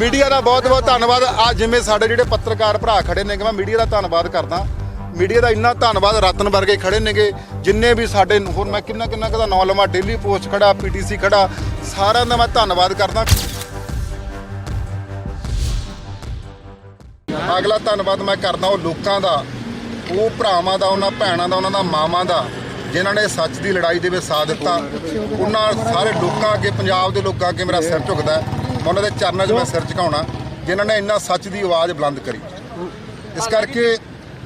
Media ਦਾ ਬਹੁਤ ਬਹੁਤ ਧੰਨਵਾਦ। ਆ ਜਿਵੇਂ ਸਾਡੇ ਜਿਹੜੇ ਪੱਤਰਕਾਰ ਭਰਾ ਖੜੇ ਨੇ ਕਿ ਮੈਂ ਮੀਡੀਆ ਦਾ ਧੰਨਵਾਦ ਕਰਦਾ। ਮੀਡੀਆ ਦਾ ਇੰਨਾ ਧੰਨਵਾਦ ਰਤਨ ਵਰਗੇ ਖੜੇ ਨੇਗੇ, ਜਿੰਨੇ ਵੀ ਸਾਡੇ ਹੋਰ ਮੈਂ ਕਿੰਨਾ ਕਿੰਨਾ ਕਦਾ ਨਾਂ ਲਵਾਂ ਡੇਲੀ ਪੋਸਟ ਖੜਾ ਪੀਟੀਸੀ ਖੜਾ, ਸਾਰਿਆਂ ਦਾ ਮੈਂ ਧੰਨਵਾਦ ਕਰਦਾ। ਅਗਲਾ ਧੰਨਵਾਦ ਮੈਂ ਕਰਦਾ ਉਹ ਲੋਕਾਂ ਦਾ, ਉਹ ਭਰਾਵਾਂ ਦਾ, ਉਹਨਾਂ ਭੈਣਾਂ ਦਾ, ਉਹਨਾਂ ਦਾ ਮਾਵਾਂ ਦਾ, ਜਿਨ੍ਹਾਂ ਨੇ ਸੱਚ ਦੀ ਲੜਾਈ ਦੇ ਵਿੱਚ ਸਾਥ ਦਿੱਤਾ। ਉਹਨਾਂ ਸਾਰੇ ਲੋਕਾਂ ਅੱਗੇ, ਪੰਜਾਬ ਦੇ ਲੋਕਾਂ ਅੱਗੇ ਮੇਰਾ ਸਿਰ ਝੁਕਦਾ। ਮੈਂ ਉਹਨਾਂ ਦੇ ਚਰਨਾਂ 'ਚ ਮੈਂ ਸਿਰ ਝੁਕਾਉਣਾ ਜਿਨ੍ਹਾਂ ਨੇ ਇੰਨਾ ਸੱਚ ਦੀ ਆਵਾਜ਼ ਬੁਲੰਦ ਕਰੀ। ਇਸ ਕਰਕੇ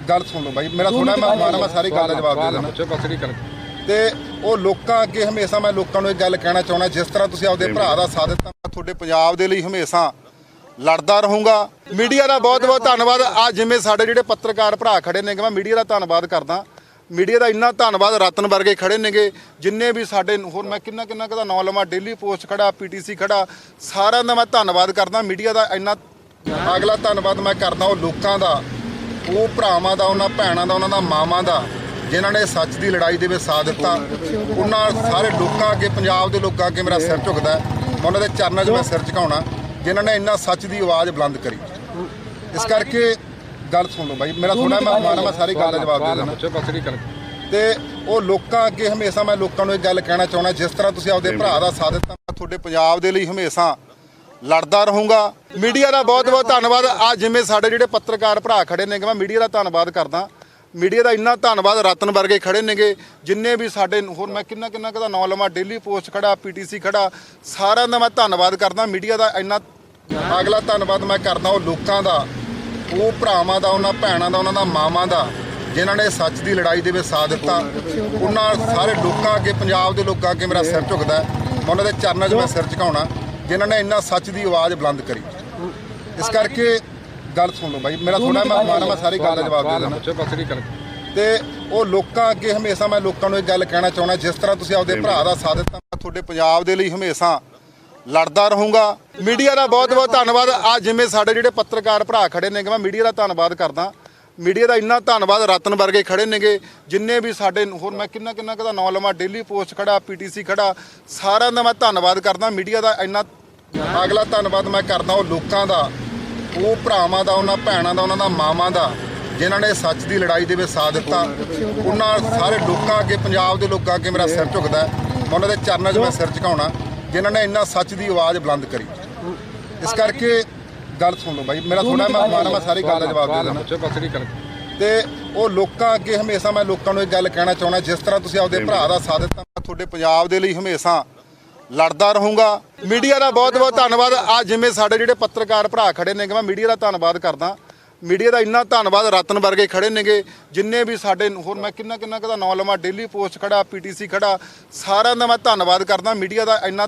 ਗੱਲ ਸੁਣ ਲਓ ਬਾਈ ਮੇਰਾ ਥੋੜਾ ਮੈਂ ਮਾਨਾ ਮੈਂ ਸਾਰੀ ਗੱਲ ਦਾ ਜਵਾਬ ਦੇ ਦੇਣਾ ਤੇ ਉਹ ਲੋਕਾਂ ਅੱਗੇ ਹਮੇਸ਼ਾ ਮੈਂ ਲੋਕਾਂ ਨੂੰ ਇਹ ਗੱਲ ਕਹਿਣਾ ਚਾਹੁੰਦਾ ਜਿਸ ਤਰ੍ਹਾਂ ਤੁਸੀਂ ਆਪਦੇ ਭਰਾ ਦਾ ਸਾਥ ਦਿੱਤਾ ਮੈਂ ਤੁਹਾਡੇ ਪੰਜਾਬ ਦੇ ਲਈ ਹਮੇਸ਼ਾ ਲੜਦਾ ਰਹੂੰਗਾ। ਮੀਡੀਆ ਦਾ ਬਹੁਤ ਬਹੁਤ ਧੰਨਵਾਦ। ਆ ਜਿਵੇਂ ਸਾਡੇ ਜਿਹੜੇ ਪੱਤਰਕਾਰ ਭਰਾ ਖੜੇ ਨੇ ਕਿ ਮੈਂ ਮੀਡੀਆ ਦਾ ਧੰਨਵਾਦ ਕਰਦਾ। ਮੀਡੀਆ ਦਾ ਇੰਨਾ ਧੰਨਵਾਦ ਰਤਨ ਵਰਗੇ ਖੜੇ ਨੇਗੇ, ਜਿੰਨੇ ਵੀ ਸਾਡੇ ਹੋਰ ਮੈਂ ਕਿੰਨਾ ਕਿੰਨਾ ਕਦਾ ਨਾਂ ਲਵਾਂ ਡੇਲੀ ਪੋਸਟ ਖੜਾ ਪੀਟੀਸੀ ਖੜਾ, ਸਾਰਿਆਂ ਦਾ ਮੈਂ ਧੰਨਵਾਦ ਕਰਦਾ, ਮੀਡੀਆ ਦਾ ਇੰਨਾ ਅਗਲਾ ਧੰਨਵਾਦ ਮੈਂ ਕਰਦਾ ਉਹ ਲੋਕਾਂ ਦਾ, ਉਹ ਭਰਾਵਾਂ ਦਾ, ਉਹਨਾਂ ਭੈਣਾਂ ਦਾ, ਉਹਨਾਂ ਦਾ ਮਾਵਾਂ ਦਾ, ਜਿਨ੍ਹਾਂ ਨੇ ਸੱਚ ਦੀ ਲੜਾਈ ਦੇ ਵਿੱਚ ਸਾਥ ਦਿੱਤਾ। ਉਹਨਾਂ ਸਾਰੇ ਲੋਕਾਂ ਅੱਗੇ, ਪੰਜਾਬ ਦੇ ਲੋਕਾਂ ਅੱਗੇ ਮੇਰਾ ਸਿਰ ਝੁਕਦਾ ਉਹਨਾਂ ਦੇ ਚਰਨਾਂ 'ਚ ਮੈਂ ਸਿਰ ਝੁਕਾਉਣਾ, ਜਿਨ੍ਹਾਂ ਨੇ ਇੰਨਾ ਸੱਚ ਦੀ ਆਵਾਜ਼ ਬੁਲੰਦ ਕਰੀ। ਇਸ ਕਰਕੇ ਗੱਲ ਸੁਣ ਲਓ ਬਾਈ ਮੇਰਾ ਥੋੜਾ ਮੈਂ ਮਾਨਾ ਮੈਂ ਸਾਰੀ ਗੱਲ ਦਾ ਜਵਾਬ ਦੇ ਦੇਣਾ ਪੁੱਛੋ ਬਸਰੀ ਕਰ ਤੇ ਉਹ ਲੋਕਾਂ ਅੱਗੇ ਹਮੇਸ਼ਾ ਮੈਂ ਲੋਕਾਂ ਨੂੰ ਇਹ ਗੱਲ ਕਹਿਣਾ ਚਾਹੁੰਦਾ ਜਿਸ ਤਰ੍ਹਾਂ ਤੁਸੀਂ ਆਪਦੇ ਭਰਾ ਦਾ ਸਾਥ ਦਿੱਤਾ ਮੈਂ ਤੁਹਾਡੇ ਪੰਜਾਬ ਦੇ ਲਈ ਹਮੇਸ਼ਾ ਲੜਦਾ ਰਹੂੰਗਾ। ਮੀਡੀਆ ਦਾ ਬਹੁਤ ਬਹੁਤ ਧੰਨਵਾਦ। ਆ ਜਿਵੇਂ ਸਾਡੇ ਜਿਹੜੇ ਪੱਤਰਕਾਰ ਭਰਾ ਖੜੇ ਨੇ ਕਿ ਮੈਂ ਮੀਡੀਆ ਦਾ ਧੰਨਵਾਦ ਕਰਦਾ। ਮੀਡੀਆ ਦਾ ਇੰਨਾ ਧੰਨਵਾਦ ਰਤਨ ਵਰਗੇ ਖੜੇ ਨੇਗੇ ਜਿੰਨੇ ਵੀ ਸਾਡੇ ਹੋਰ ਮੈਂ ਕਿੰਨਾ ਕਿੰਨਾ ਕਦਾ ਨਾਂ ਲਵਾਂ ਡੇਲੀ ਪੋਸਟ ਖੜਾ ਪੀਟੀਸੀ ਖੜਾ ਸਾਰਿਆਂ ਦਾ ਮੈਂ ਧੰਨਵਾਦ ਕਰਦਾ। ਮੀਡੀਆ ਦਾ ਇੰਨਾ ਅਗਲਾ ਧੰਨਵਾਦ ਮੈਂ ਕਰਦਾ ਉਹ ਲੋਕਾਂ ਦਾ। ਉਹ ਭਰਾਵਾਂ ਦਾ ਉਹਨਾਂ ਭੈਣਾਂ ਦਾ ਉਹਨਾਂ ਦਾ ਮਾਵਾਂ ਦਾ ਜਿਨ੍ਹਾਂ ਨੇ ਸੱਚ ਦੀ ਲੜਾਈ ਦੇ ਵਿੱਚ ਸਾਥ ਦਿੱਤਾ ਉਹਨਾਂ ਸਾਰੇ ਲੋਕਾਂ ਅੱਗੇ ਪੰਜਾਬ ਦੇ ਲੋਕਾਂ ਅੱਗੇ ਮੇਰਾ ਸਿਰ ਝੁਕਦਾ ਉਹਨਾਂ ਦੇ ਚਰਨਾਂ 'ਚ ਮੈਂ ਸਿਰ ਝੁਕਾਉਣਾ ਜਿਨ੍ਹਾਂ ਨੇ ਇੰਨਾ ਸੱਚ ਦੀ ਆਵਾਜ਼ ਬੁਲੰਦ ਕਰੀ। ਇਸ ਕਰਕੇ ਗੱਲ ਸੁਣ ਲਓ ਬਾਈ ਮੇਰਾ ਥੋੜਾ ਮੈਂ ਮਾਨਾ ਮੈਂ ਸਾਰੀ ਗੱਲ ਦਾ ਜਵਾਬ ਦੇ ਦੇਣਾ। ਤੇ ਉਹ ਲੋਕਾਂ ਅੱਗੇ ਹਮੇਸ਼ਾ ਮੈਂ ਲੋਕਾਂ ਨੂੰ ਇਹ ਗੱਲ ਕਹਿਣਾ ਚਾਹੁੰਦਾ ਜਿਸ ਤਰ੍ਹਾਂ ਤੁਸੀਂ ਆਪਦੇ ਭਰਾ ਦਾ ਸਾਥ ਦਿੱਤਾ ਮੈਂ ਤੁਹਾਡੇ ਪੰਜਾਬ ਦੇ ਲਈ ਹਮੇਸ਼ਾ ਲੜਦਾ ਰਹੂੰਗਾ। ਮੀਡੀਆ ਦਾ ਬਹੁਤ ਬਹੁਤ ਧੰਨਵਾਦ। ਆ ਜਿਵੇਂ ਸਾਡੇ ਜਿਹੜੇ ਪੱਤਰਕਾਰ ਭਰਾ ਖੜੇ ਨੇਗੇ, ਮੈਂ ਮੀਡੀਆ ਦਾ ਧੰਨਵਾਦ ਕਰਦਾ। ਮੀਡੀਆ ਦਾ ਇੰਨਾ ਧੰਨਵਾਦ ਰਤਨ ਵਰਗੇ ਖੜੇ ਨੇਗੇ, ਜਿੰਨੇ ਵੀ ਸਾਡੇ ਹੋਰ ਮੈਂ ਕਿੰਨਾ ਕਿੰਨਾ ਕਦਾ ਨਾਂ ਲਵਾਂ ਡੇਲੀ ਪੋਸਟ ਖੜਾ ਪੀਟੀਸੀ ਖੜਾ, ਸਾਰਿਆਂ ਦਾ ਮੈਂ ਧੰਨਵਾਦ ਕਰਦਾ। ਮੀਡੀਆ ਦਾ ਇੰਨਾ ਅਗਲਾ ਧੰਨਵਾਦ ਮੈਂ ਕਰਦਾ ਉਹ ਲੋਕਾਂ ਦਾ, ਉਹ ਭਰਾਵਾਂ ਦਾ, ਉਹਨਾਂ ਭੈਣਾਂ ਦਾ, ਉਹਨਾਂ ਦਾ ਮਾਵਾਂ ਦਾ, ਜਿਨ੍ਹਾਂ ਨੇ ਸੱਚ ਦੀ ਲੜਾਈ ਦੇ ਵਿੱਚ ਸਾਥ ਦਿੱਤਾ। ਉਹਨਾਂ ਸਾਰੇ ਲੋਕਾਂ ਅੱਗੇ, ਪੰਜਾਬ ਦੇ ਲੋਕਾਂ ਅੱਗੇ ਮੇਰਾ ਸਿਰ ਝੁਕਦਾ। ਉਹਨਾਂ ਦੇ ਚਰਨਾਂ 'ਚ ਮੈਂ ਸਿਰ ਝੁਕਾਉਣਾ। ਜਿਨ੍ਹਾਂ ਨੇ ਇੰਨਾ ਸੱਚ ਦੀ ਆਵਾਜ਼ ਬੁਲੰਦ ਕਰੀ। ਇਸ ਕਰਕੇ ਗੱਲ ਸੁਣ ਲਓ ਬਾਈ ਮੇਰਾ ਥੋੜਾ ਮੈਂ ਮਾਨਾ ਮੈਂ ਸਾਰੀ ਗੱਲ ਦਾ ਜਵਾਬ ਦੇ ਕਰ ਤੇ ਉਹ ਲੋਕਾਂ ਅੱਗੇ ਹਮੇਸ਼ਾ ਮੈਂ ਲੋਕਾਂ ਨੂੰ ਇਹ ਗੱਲ ਕਹਿਣਾ ਚਾਹੁੰਦਾ ਜਿਸ ਤਰ੍ਹਾਂ ਤੁਸੀਂ ਆਪਦੇ ਭਰਾ ਦਾ ਸਾਥ ਦਿੱਤਾ ਮੈਂ ਤੁਹਾਡੇ ਪੰਜਾਬ ਦੇ ਲਈ ਹਮੇਸ਼ਾ ਲੜਦਾ ਰਹੂੰਗਾ। ਮੀਡੀਆ ਦਾ ਬਹੁਤ ਬਹੁਤ ਧੰਨਵਾਦ। ਆ ਜਿਵੇਂ ਸਾਡੇ ਜਿਹੜੇ ਪੱਤਰਕਾਰ ਭਰਾ ਖੜੇ ਨੇ ਕਿ ਮੈਂ ਮੀਡੀਆ ਦਾ ਧੰਨਵਾਦ ਕਰਦਾ। ਮੀਡੀਆ ਦਾ ਇੰਨਾ ਧੰਨਵਾਦ ਰਤਨ ਵਰਗੇ ਖੜੇ ਨੇਗੇ, ਜਿੰਨੇ ਵੀ ਸਾਡੇ ਹੋਰ ਮੈਂ ਕਿੰਨਾ ਕਿੰਨਾ ਕਦਾ ਨਾਂ ਲਵਾਂ ਡੇਲੀ ਪੋਸਟ ਖੜਾ, ਪੀਟੀਸੀ ਖੜਾ, ਸਾਰਿਆਂ ਦਾ ਮੈਂ ਧੰਨਵਾਦ ਕਰਦਾ। ਮੀਡੀਆ ਦਾ ਇੰਨਾ